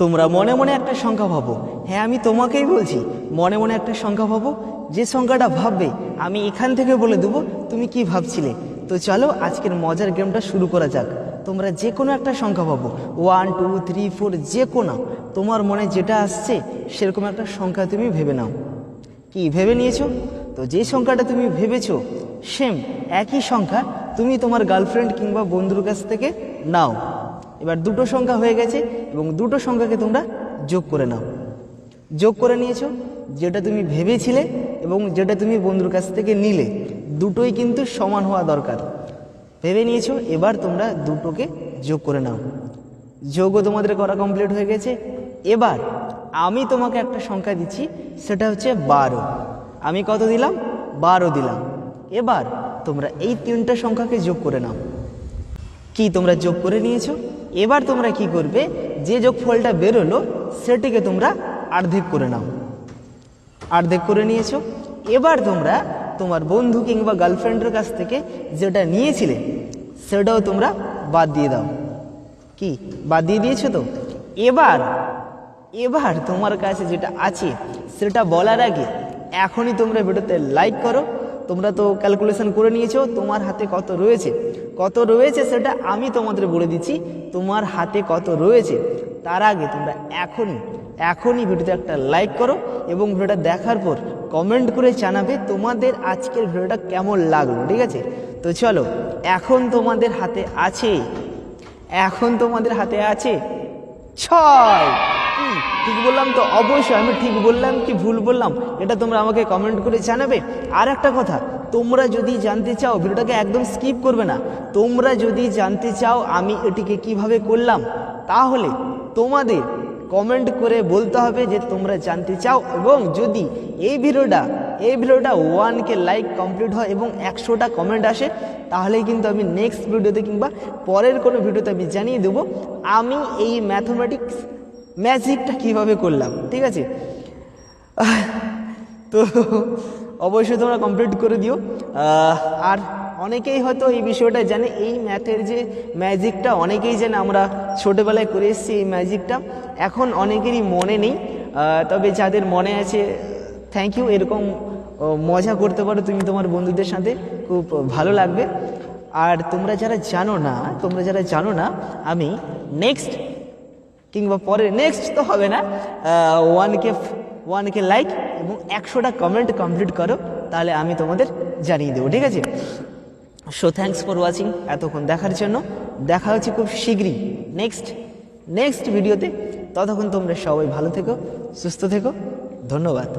তোমরা মনে মনে একটা সংখ্যা ভাবো। হ্যাঁ আমি তোমাকেই বলছি, মনে মনে একটা সংখ্যা ভাবো। যে সংখ্যাটা ভাববে, আমি এখান থেকে বলে দেবো, তুমি কি ভাবছিলে? তো চলো, আজকের মজার গেমটা শুরু করা যাক। তোমরা যে কোনো একটা সংখ্যা ভাবো। ওয়ান টু থ্রি ফোর যে কোনো তোমার মনে যেটা আসছে, সেরকম একটা সংখ্যা তুমি ভেবে নাও। কি, ভেবে নিয়েছো? তো যে সংখ্যাটা তুমি ভেবেছো সেম একই সংখ্যা তুমি তোমার গার্লফ্রেন্ড কিংবা বন্ধুর কাছ থেকে নাও। এবার দুটো সংখ্যা হয়ে গেছে এবং দুটো সংখ্যাকে তোমরা যোগ করে নাও। যোগ করে নিয়েছো, যেটা তুমি ভেবেছিলে এবং যেটা তুমি বন্ধুর কাছ থেকে নিলে, দুটোই কিন্তু সমান হওয়া দরকার। ভেবে নিয়েছো, এবার তোমরা দুটোকে যোগ করে নাও। যোগও তোমাদের করা কমপ্লিট হয়ে গেছে। এবার আমি তোমাকে একটা সংখ্যা দিচ্ছি, সেটা হচ্ছে বারো। আমি কত দিলাম? বারো দিলাম। এবার তোমরা এই তিনটা সংখ্যাকে যোগ করে নাও। কি তোমরা যোগ করে নিয়েছো? এবার তোমরা কি করবে? যে যোগফলটা বেরোলো, সেটিকে তোমরা অর্ধেক করে নাও। অর্ধেক করে নিয়েছো। এবার তোমরা তোমার বন্ধু কিংবা গার্লফ্রেন্ডের কাছ থেকে যেটা নিয়েছিলে, সেটাও তোমরা বাদ দিয়ে দাও। কি? বাদ দিয়ে দিয়েছ তো? এবার এবার তোমার কাছে যেটা আছে, সেটা বলার আগে এখনই তোমরা ভিডিওতে লাইক করো। তোমরা তো ক্যালকুলেশন করে নিয়েছো, তোমার হাতে কত রয়েছে? কত রয়েছে সেটা আমি তোমাদের বলে দিচ্ছি, তোমার হাতে কত রয়েছে? তার আগে তোমরা এখনই এখনই ভিডিওতে একটা লাইক করো এবং ভিডিওটা দেখার পর কমেন্ট করে জানাবে তোমাদের আজকের ভিডিওটা কেমন লাগল, ঠিক আছে? তো চলো, এখন তোমাদের হাতে আছে, এখন তোমাদের হাতে আছে ছয়। কি ঠিক বললাম তো? অবশ্যই আমি ঠিক বললাম কি ভুল বললাম? এটা তোমরা আমাকে কমেন্ট করে জানাবে। আর একটা কথা, তোমরা যদি জানতে চাও, ভিডিওটাকে একদম স্কিপ করবে না। তোমরা যদি জানতে চাও আমি এটিকে কীভাবে করলাম, তাহলে তোমাদের কমেন্ট করে বলতে হবে যে তোমরা জানতে চাও। এবং যদি এই ভিডিওটা এই ভিডিওটা ওয়ানকে লাইক কমপ্লিট হয় এবং একশোটা কমেন্ট আসে, তাহলেই কিন্তু আমি নেক্সট ভিডিওতে কিংবা পরের কোনো ভিডিওতে আমি জানিয়ে দেবো। আমি এই ম্যাথমেটিক্স ম্যাজিকটা কীভাবে করলাম, ঠিক আছে? তো অবশ্যই তোমরা কমপ্লিট করে দিও। আর অনেকেই হয়তো এই বিষয়টা জানে, এই ম্যাথের যে ম্যাজিকটা অনেকেই জানে, আমরা ছোটোবেলায় করে এসেছি এই ম্যাজিকটা। এখন অনেকেরই মনে নেই তবে যাদের মনে আছে থ্যাংক ইউ এরকম মজা করতে পারো তুমি তোমার বন্ধুদের সাথে, খুব ভালো লাগবে। আর তোমরা যারা জানো না, তোমরা যারা জানো না, আমি নেক্সট কিংবা পরে নেক্সট তো হবে না ওয়ানকে ওয়ানকে লাইক এবং একশোটা কমেন্ট কমপ্লিট করো, তাহলে আমি তোমাদের জানিয়ে দেবো, ঠিক আছে? সো থ্যাংকস ফর ওয়াচিং এতক্ষণ দেখার জন্য। দেখা হচ্ছে খুব শীঘ্রই। নেক্সট নেক্সট ভিডিওতে ততক্ষণ তোমরা সবাই ভালো থেকো, সুস্থ থেকো। ধন্যবাদ।